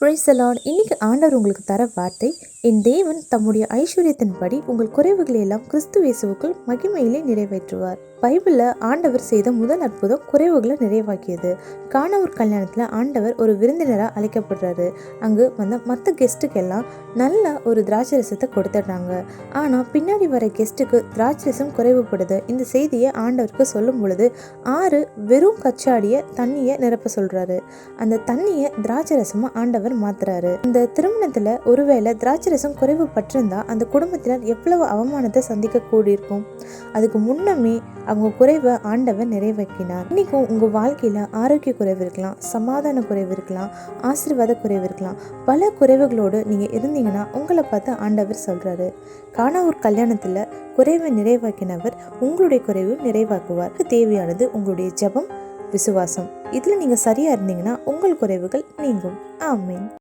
பிரைசலான் இன்னைக்கு ஆண்டவர் உங்களுக்கு தர வார்த்தை என் தேவன் தம்முடைய ஐஸ்வர்யத்தின்படி உங்கள் குறைவுகளை எல்லாம் கிறிஸ்து இயேசுவுக்குள் மகிமையிலே நிறைவேற்றுவார். பைபிளில் ஆண்டவர் செய்த முதல் அற்புதம் குறைவுகளை நிறைவாக்கியது. காணவர் கல்யாணத்தில் ஆண்டவர் ஒரு விருந்தினராக அழைக்கப்படுறாரு. அங்கு வந்த மற்ற கெஸ்ட்டுக்கெல்லாம் நல்ல ஒரு திராட்சை ரசத்தை கொடுத்துட்றாங்க. ஆனால் பின்னாடி வர கெஸ்ட்டுக்கு திராட்சை ரசம் குறைவுபடுது. இந்த செய்தியை ஆண்டவருக்கு சொல்லும் பொழுது ஆறு வெறும் கச்சாடியை தண்ணியை நிரப்ப சொல்கிறாரு அந்த தண்ணியை திராட்சை ரசமாக ஆண்டவர் மாத்துறாரு. இந்த திருமணத்துல ஒருவேளை திராட்சை ரசம் குறைவு பட்டிருந்தா அந்த குடும்பத்தினர் எவ்வளவு அவமானத்தை சந்திக்க கூடியிருக்கும்? அதுக்கு முன்னமே அவங்க குறைவை ஆண்டவர் நிறைவேற்றினார். இன்னைக்கும் உங்க வாழ்க்கையில ஆரோக்கிய குறைவு இருக்கலாம் சமாதான குறைவு இருக்கலாம் ஆசீர்வாத குறைவு இருக்கலாம். பல குறைவுகளோடு நீங்க இருந்தீங்கன்னா உங்களை பார்த்து ஆண்டவர் சொல்றாரு. காணாவூர் கல்யாணத்துல குறைவை நிறைவாக்கினவர் உங்களுடைய குறைவு நிறைவாக்குவார். தேவையானது உங்களுடைய ஜெபம் விசுவாசம். இதில் நீங்கள் சரியாக இருந்தீங்கன்னா உங்கள் குறைவுகள் நீங்கும். ஆமீன்.